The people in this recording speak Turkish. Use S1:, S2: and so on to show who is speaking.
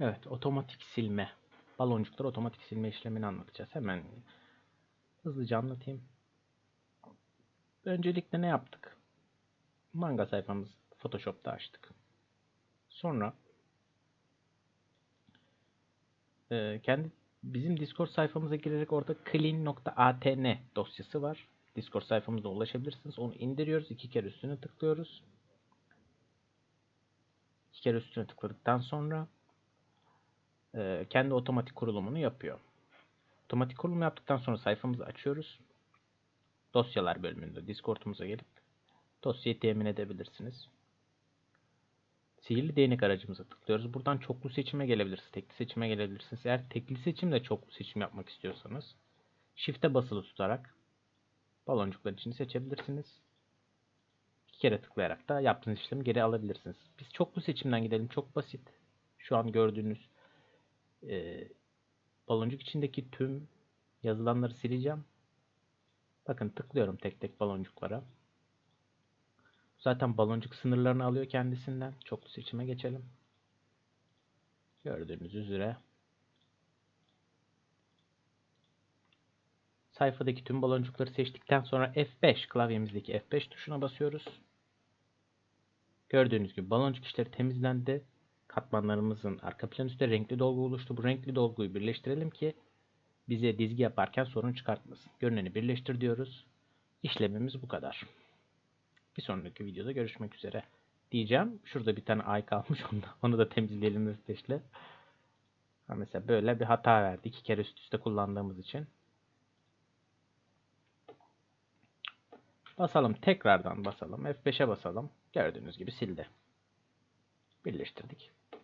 S1: Evet, otomatik silme. Baloncuklar otomatik silme işlemini anlatacağız. Hemen hızlıca anlatayım. Öncelikle ne yaptık? Manga sayfamızı Photoshop'ta açtık. Sonra e, kendi bizim Discord sayfamıza girerek orada clean.atn dosyası var. Discord sayfamıza ulaşabilirsiniz. Onu indiriyoruz. iki kere üstüne tıklıyoruz. İki kere üstüne tıkladıktan sonra e, kendi otomatik kurulumunu yapıyor. Otomatik kurulum yaptıktan sonra sayfamızı açıyoruz. Dosyalar bölümünde Discord'umuza gelip dosyayı temin edebilirsiniz. Sihirli değnek aracımıza tıklıyoruz. Buradan çoklu seçime gelebilirsiniz. Tekli seçime gelebilirsiniz. Eğer tekli seçimle çoklu seçim yapmak istiyorsanız Shift'e basılı tutarak baloncuklar için seçebilirsiniz. İki kere tıklayarak da yaptığınız işlemi geri alabilirsiniz. Biz çoklu seçimden gidelim. Çok basit. Şu an gördüğünüz e, baloncuk içindeki tüm yazılanları sileceğim. Bakın tıklıyorum tek tek baloncuklara. Zaten baloncuk sınırlarını alıyor kendisinden. Çoklu seçime geçelim. Gördüğünüz üzere sayfadaki tüm baloncukları seçtikten sonra F5 klavyemizdeki F5 tuşuna basıyoruz. Gördüğünüz gibi baloncuk işleri temizlendi. Katmanlarımızın arka plan üstte renkli dolgu oluştu. Bu renkli dolguyu birleştirelim ki bize dizgi yaparken sorun çıkartmasın. Görüneni birleştir diyoruz. İşlemimiz bu kadar. Bir sonraki videoda görüşmek üzere diyeceğim. Şurada bir tane ay kalmış onu da, onu da temizleyelim F5'le. Ha mesela böyle bir hata verdi. iki kere üst üste kullandığımız için. Basalım. Tekrardan basalım. F5'e basalım. Gördüğünüz gibi sildi. Birleştirdik.